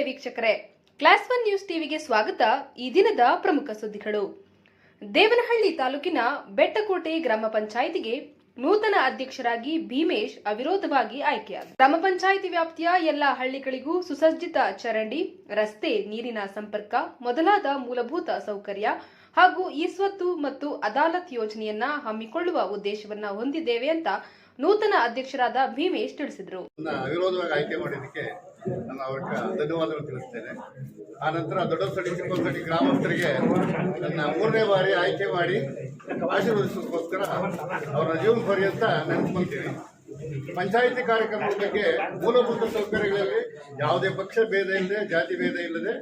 ನಮಸ್ತೆ ವೀಕ್ಷಕರೇ. Class one news ಟಿವಿಗೆ ಸ್ವಾಗತ. ಈ ದಿನದ ಪ್ರಮುಖ ಸುದ್ದಿಗಳು. ದೇವನಹಳ್ಳಿ ತಾಲೂಕಿನ ಬೆಟ್ಟಕೋಟೆ ಗ್ರಾಮ ಪಂಚಾಯಿತಿಗೆ ನೂತನ ಅಧ್ಯಕ್ಷರಾಗಿ ಭೀಮೇಶ್ ಅವಿರೋಧವಾಗಿ ಆಯ್ಕೆಯಾದ ಗ್ರಾಮ ಪಂಚಾಯಿತಿ ವ್ಯಾಪ್ತಿಯ ಎಲ್ಲ ಹಳ್ಳಿಗಳಿಗೂ ಸುಸಜ್ಜಿತ ಚರಂಡಿ, ರಸ್ತೆ, ನೀರಿನ ಸಂಪರ್ಕ, ಮೊದಲಾದ ಮೂಲಭೂತ ಸೌಕರ್ಯ ಹಾಗೂ ಈ ಸ್ವತ್ತು ಮತ್ತು ಅದಾಲತ್ ಯೋಜನೆಯನ್ನ ಹಮ್ಮಿಕೊಳ್ಳುವ ಉದ್ದೇಶವನ್ನ ಹೊಂದಿದ್ದೇವೆ ಅಂತ ನೂತನ ಅಧ್ಯಕ್ಷರಾದ ಭೀಮೇಶ್ ತಿಳಿಸಿದರು. ಅವಿರೋಧವಾಗಿ ಆಯ್ಕೆ ಮಾಡಿದ್ದಕ್ಕೆ ನಾನು ಅವರಿಗೆ ಧನ್ಯವಾದಗಳು ತಿಳಿಸ್ತೇನೆ. ಆ ನಂತರ ದೊಡ್ಡಸಡಿ ಚಿಕ್ಕಸಡಿ ಗ್ರಾಮಸ್ಥರಿಗೆ ನನ್ನ ಮೂರನೇ ಬಾರಿ ಆಯ್ಕೆ ಮಾಡಿ ಆಶೀರ್ವದಿಸೋದಕ್ಕೋಸ್ಕರ ಅವರ ಜೀವನ ಪರ್ಯಂತ ನೆನೆಸ್ಕೊಳ್ತೀನಿ. ಪಂಚಾಯಿತಿ ಕಾರ್ಯಕ್ರಮದ ಬಗ್ಗೆ ಮೂಲಭೂತ ಸೌಕರ್ಯಗಳಲ್ಲಿ ಯಾವುದೇ ಪಕ್ಷ ಭೇದ ಇಲ್ಲದೆ, ಜಾತಿ ಭೇದ ಇಲ್ಲದೆ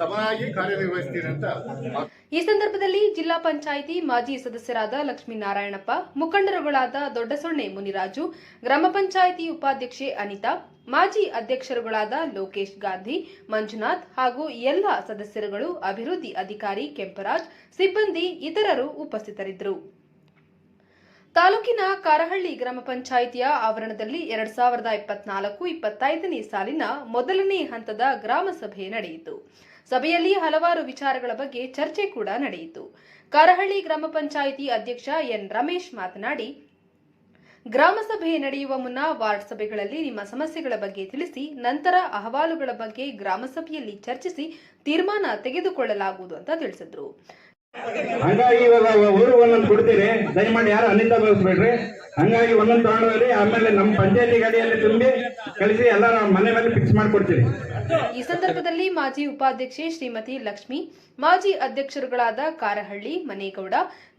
ಸಮನಾಗಿ ಅಂತ ಈ ಸಂದರ್ಭದಲ್ಲಿ ಜಿಲ್ಲಾ ಪಂಚಾಯಿತಿ ಮಾಜಿ ಸದಸ್ಯರಾದ ಲಕ್ಷ್ಮೀನಾರಾಯಣಪ್ಪ, ಮುಖಂಡರುಗಳಾದ ದೊಡ್ಡಸೊಣ್ಣೆ ಮುನಿರಾಜು, ಗ್ರಾಮ ಪಂಚಾಯಿತಿ ಉಪಾಧ್ಯಕ್ಷೆ ಅನಿತಾ, ಮಾಜಿ ಅಧ್ಯಕ್ಷರುಗಳಾದ ಲೋಕೇಶ್ ಗಾಂಧಿ, ಮಂಜುನಾಥ್ ಹಾಗೂ ಎಲ್ಲ ಸದಸ್ಯರುಗಳು ಅಭಿವೃದ್ಧಿ ಅಧಿಕಾರಿ ಕೆಂಪರಾಜ್, ಸಿಬ್ಬಂದಿ, ಇತರರು ಉಪಸ್ಥಿತರಿದ್ದರು. ತಾಲೂಕಿನ ಕಾರಹಳ್ಳಿ ಗ್ರಾಮ ಪಂಚಾಯಿತಿಯ ಆವರಣದಲ್ಲಿ ಎರಡ್ ಸಾವಿರದ ಇಪ್ಪತ್ನಾಲ್ಕು ಇಪ್ಪತ್ತೈದನೇ ಸಾಲಿನ ಮೊದಲನೇ ಹಂತದ ಗ್ರಾಮ ಸಭೆ ನಡೆಯಿತು. ಸಭೆಯಲ್ಲಿ ಹಲವಾರು ವಿಚಾರಗಳ ಬಗ್ಗೆ ಚರ್ಚೆ ಕೂಡ ನಡೆಯಿತು. ಕಾರಹಳ್ಳಿ ಗ್ರಾಮ ಪಂಚಾಯಿತಿ ಅಧ್ಯಕ್ಷ ಎನ್ ರಮೇಶ್ ಮಾತನಾಡಿ, ಗ್ರಾಮ ಸಭೆ ನಡೆಯುವ ಮುನ್ನ ವಾರ್ಡ್ ಸಭೆಗಳಲ್ಲಿ ನಿಮ್ಮ ಸಮಸ್ಯೆಗಳ ಬಗ್ಗೆ ತಿಳಿಸಿ, ನಂತರ ಅಹವಾಲುಗಳ ಬಗ್ಗೆ ಗ್ರಾಮ ಸಭೆಯಲ್ಲಿ ಚರ್ಚಿಸಿ ತೀರ್ಮಾನ ತೆಗೆದುಕೊಳ್ಳಲಾಗುವುದು ಅಂತ ತಿಳಿಸಿದ್ರು. ಹಂಗಾಗಿ ಇವಾಗ ಊರು ಒಂದೊಂದು ಕೊಡ್ತೀರಿ ದಯಮಾಡಿ ಯಾರು ಅನಿಂದ ಬಳಸ್ಬೇಡ್ರಿ ಹಂಗಾಗಿ ಒಂದೊಂದು ತಗೊಂಡೋಗ್ರಿ ಆಮೇಲೆ ನಮ್ಮ ಪಂಚಾಯತಿ ಗಾಡಿಯಲ್ಲಿ ತುಂಬಿ ಕಳಿಸಿ ಎಲ್ಲ ಮನೆ ಮೇಲೆ ಫಿಕ್ಸ್ ಮಾಡಿಕೊಡ್ತೀರಿ ಈ ಸಂದರ್ಭದಲ್ಲಿ ಮಾಜಿ ಉಪಾಧ್ಯಕ್ಷೆ ಶ್ರೀಮತಿ ಲಕ್ಷ್ಮಿ, ಮಾಜಿ ಅಧ್ಯಕ್ಷರುಗಳಾದ ಕಾರಹಳ್ಳಿ ಮನೇಗೌಡ,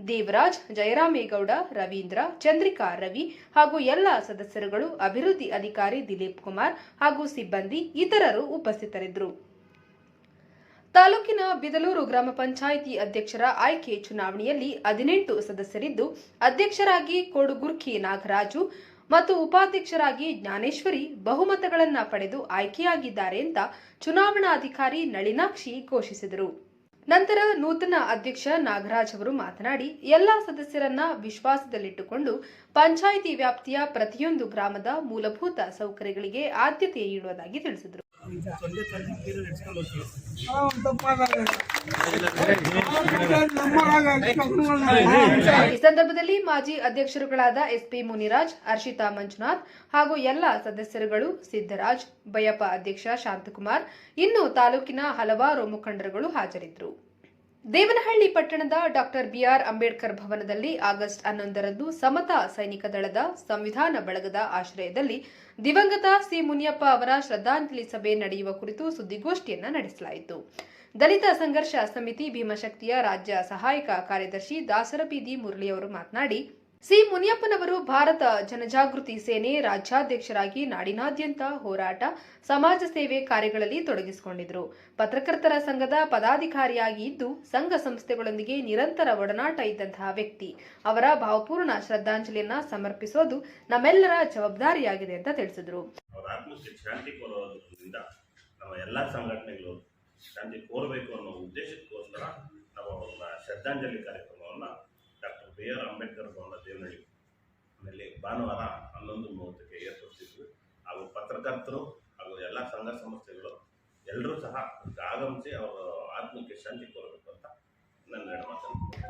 ದೇವರಾಜ್, ಜಯರಾಮೇಗೌಡ, ರವೀಂದ್ರ, ಚಂದ್ರಿಕಾ ರವಿ ಹಾಗೂ ಎಲ್ಲ ಸದಸ್ಯರುಗಳು, ಅಭಿವೃದ್ಧಿ ಅಧಿಕಾರಿ ದಿಲೀಪ್ ಕುಮಾರ್ ಹಾಗೂ ಸಿಬ್ಬಂದಿ ಇತರರು ಉಪಸ್ಥಿತರಿದ್ದರು. ತಾಲೂಕಿನ ಬಿದಲೂರು ಗ್ರಾಮ ಪಂಚಾಯಿತಿ ಅಧ್ಯಕ್ಷರ ಆಯ್ಕೆ ಚುನಾವಣೆಯಲ್ಲಿ ಹದಿನೆಂಟು ಸದಸ್ಯರಿದ್ದು, ಅಧ್ಯಕ್ಷರಾಗಿ ಕೋಡುಗುರ್ಕಿ ನಾಗರಾಜು ಮತ್ತು ಉಪಾಧ್ಯಕ್ಷರಾಗಿ ಜ್ಞಾನೇಶ್ವರಿ ಬಹುಮತಗಳನ್ನ ಪಡೆದು ಆಯ್ಕೆಯಾಗಿದ್ದಾರೆ ಅಂತ ಚುನಾವಣಾಧಿಕಾರಿ ನಳಿನಾಕ್ಷಿ ಘೋಷಿಸಿದರು. ನಂತರ ನೂತನ ಅಧ್ಯಕ್ಷ ನಾಗರಾಜ್ ಅವರು ಮಾತನಾಡಿ, ಎಲ್ಲಾ ಸದಸ್ಯರನ್ನ ವಿಶ್ವಾಸದಲ್ಲಿಟ್ಟುಕೊಂಡು ಪಂಚಾಯಿತಿ ವ್ಯಾಪ್ತಿಯ ಪ್ರತಿಯೊಂದು ಗ್ರಾಮದ ಮೂಲಭೂತ ಸೌಕರ್ಯಗಳಿಗೆ ಆದ್ಯತೆ ನೀಡುವುದಾಗಿ ತಿಳಿಸಿದರು. ಈ ಸಂದರ್ಭದಲ್ಲಿ ಮಾಜಿ ಅಧ್ಯಕ್ಷರುಗಳಾದ ಎಸ್ಪಿ ಮುನಿರಾಜ್ ಅರ್ಷಿತಾ ಮಂಜುನಾಥ್ ಹಾಗೂ ಎಲ್ಲ ಸದಸ್ಯರುಗಳು ಸಿದ್ದರಾಜ್, ಬಯಪ್ಪ ಅಧ್ಯಕ್ಷ, ಶಾಂತಕುಮಾರ್, ಇನ್ನು ತಾಲೂಕಿನ ಹಲವಾರು ಮುಖಂಡರುಗಳು ಹಾಜರಿದ್ದರು. ದೇವನಹಳ್ಳಿ ಪಟ್ಟಣದ ಡಾಕ್ಟರ್ ಬಿಆರ್ ಅಂಬೇಡ್ಕರ್ ಭವನದಲ್ಲಿ ಆಗಸ್ಟ್ ಹನ್ನೊಂದರಂದು ಸಮತಾ ಸೈನಿಕ ದಳದ ಸಂವಿಧಾನ ಬಳಗದ ಆಶ್ರಯದಲ್ಲಿ ದಿವಂಗತ ಸಿ ಮುನಿಯಪ್ಪ ಅವರ ಶ್ರದ್ಧಾಂಜಲಿ ಸಭೆ ನಡೆಯುವ ಕುರಿತು ಸುದ್ದಿಗೋಷ್ಠಿಯನ್ನು ನಡೆಸಲಾಯಿತು. ದಲಿತ ಸಂಘರ್ಷ ಸಮಿತಿ ಭೀಮಶಕ್ತಿಯ ರಾಜ್ಯ ಸಹಾಯಕ ಕಾರ್ಯದರ್ಶಿ ಮುರಳಿ ಅವರು ಮಾತನಾಡಿ ಸಿ ಮುನಿಯಪ್ಪನವರು ಭಾರತ ಜನಜಾಗೃತಿ ಸೇನೆ ರಾಜ್ಯಾಧ್ಯಕ್ಷರಾಗಿ ನಾಡಿನಾದ್ಯಂತ ಹೋರಾಟ, ಸಮಾಜ ಸೇವೆ ಕಾರ್ಯಗಳಲ್ಲಿ ತೊಡಗಿಸಿಕೊಂಡಿದ್ದರು. ಪತ್ರಕರ್ತರ ಸಂಘದ ಪದಾಧಿಕಾರಿಯಾಗಿ ಇದ್ದು ಸಂಘ ಸಂಸ್ಥೆಗಳೊಂದಿಗೆ ನಿರಂತರ ಒಡನಾಟ ಇದ್ದಂತಹ ವ್ಯಕ್ತಿ. ಅವರ ಭಾವಪೂರ್ಣ ಶ್ರದ್ಧಾಂಜಲಿಯನ್ನ ಸಮರ್ಪಿಸೋದು ನಮ್ಮೆಲ್ಲರ ಜವಾಬ್ದಾರಿಯಾಗಿದೆ ಅಂತ ತಿಳಿಸಿದರು. ಶಾಂತಿ ಕೋರಬೇಕು ಅನ್ನೋ ಉದ್ದೇಶಕ್ಕೋಸ್ಕರ ನಾವು ಶ್ರದ್ಧಾಂಜಲಿ ಕಾರ್ಯಕ್ರಮವನ್ನು ಬಿ ಆರ್ ಅಂಬೇಡ್ಕರ್ ಭವನ ದೇವನಹಳ್ಳಿ ನಲ್ಲಿ ಭಾನುವಾರ ಹನ್ನೊಂದು ಮೂವತ್ತಕ್ಕೆ ಏರ್ಪಡಿಸಿದ್ವಿ. ಹಾಗೂ ಪತ್ರಕರ್ತರು ಹಾಗೂ ಎಲ್ಲ ಸಂಘ ಸಂಸ್ಥೆಗಳು ಎಲ್ಲರೂ ಸಹ ಆಗಮಿಸಿ ಅವರ ಆತ್ಮಕ್ಕೆ ಶಾಂತಿ ಕೋರಬೇಕು ಅಂತ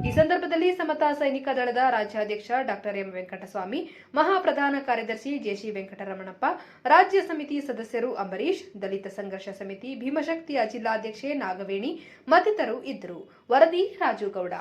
ಈ ಸಂದರ್ಭದಲ್ಲಿ ಸಮತಾ ಸೈನಿಕ ದಳದ ರಾಜ್ಯಾಧ್ಯಕ್ಷ ಡಾಕ್ಟರ್ ಎಂ ವೆಂಕಟಸ್ವಾಮಿ, ಮಹಾಪ್ರಧಾನ ಕಾರ್ಯದರ್ಶಿ ಜೆಸಿ ವೆಂಕಟರಮಣಪ್ಪ, ರಾಜ್ಯ ಸಮಿತಿ ಸದಸ್ಯರು ಅಂಬರೀಶ್ ದಲಿತ ಸಂಘರ್ಷ ಸಮಿತಿ ಭೀಮಶಕ್ತಿಯ ಜಿಲ್ಲಾಧ್ಯಕ್ಷೆ ನಾಗವೇಣಿ ಮತ್ತಿತರರು ಇದ್ದರು. ವರದಿ ರಾಜುಗೌಡ.